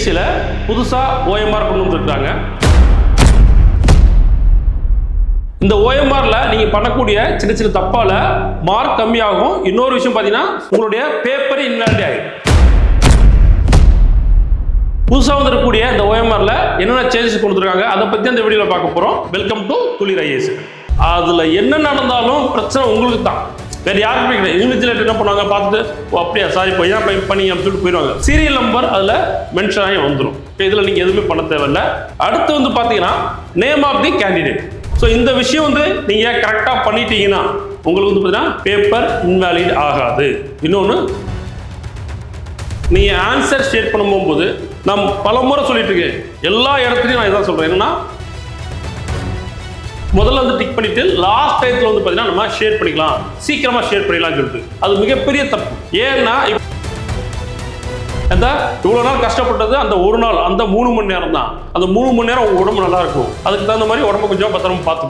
டிஎன்பிஎஸ்சியில் புதுசாக ஓஎம்ஆர் கொண்டு வந்துருக்காங்க இந்த ஓஎம்ஆரில் நீங்கள் பண்ணக்கூடிய சின்ன சின்ன தப்பால் மார்க் கம்மியாகும். இன்னொரு விஷயம் பார்த்தீங்கன்னா உங்களுடைய பேப்பர் இன்வாலிட் ஆகிடும் புதுசாக வந்திருக்கக்கூடிய இந்த ஓஎம்ஆரில் என்னென்ன சேஞ்சஸ் கொடுத்துருக்காங்க அதை பற்றி அந்த வீடியோவில் பார்க்க போகிறோம் வெல்கம் டு துளிர் ஐஏஎஸ் அதில் என்ன நடந்தாலும் பிரச்சனை உங்களுக்கு தான் வேறு யாருக்குமே கிடையாது இன்விஜிலேட் என்ன பண்ணுவாங்க பார்த்துட்டு ஓ அப்படியா சாரி இப்போ ஏன் பை- பண்ணி அப்படின்னு சொல்லிட்டு போயிடுவாங்க. சீரியல் நம்பர் அதில் மென்ஷன் ஆகி வந்துடும் இதில் நீங்கள் எதுவுமே பண்ண தேவையில்ல. அடுத்து வந்து பார்த்தீங்கன்னா name of the candidate so இந்த விஷயம் வந்து நீங்கள் கரெக்டாக பண்ணிட்டீங்கன்னா உங்களுக்கு வந்து பார்த்தீங்கன்னா பேப்பர் இன்வாலிட் ஆகாது. இன்னொன்று நீங்க ஆன்சர் ஸ்டேட் பண்ண போகும்போது நான் பல முறை சொல்லிட்டு இருக்கேன். எல்லா இடத்துலையும் நான் இதான் சொல்றேன். என்னன்னா முதல்ல வந்து டிக் பண்ணிட்டு லாஸ்ட் டயத்தில் வந்து பார்த்தீங்கன்னா நம்ம ஷேர் பண்ணிக்கலாம். சீக்கிரமா ஷேர் பண்ணிக்கலாம் சொல்லிட்டு. அது மிகப்பெரிய தப்பு. ஏன்னா அந்த இவ்வளோ நாள் கஷ்டப்பட்டது அந்த ஒரு நாள் அந்த மூணு மணி நேரம் தான் அந்த மூணு மணி நேரம் உங்க உடம்பு நல்லா இருக்கும். அதுக்கு தகுந்த மாதிரி உடம்ப கொஞ்சம் பத்திரமா பார்த்துக்கணும்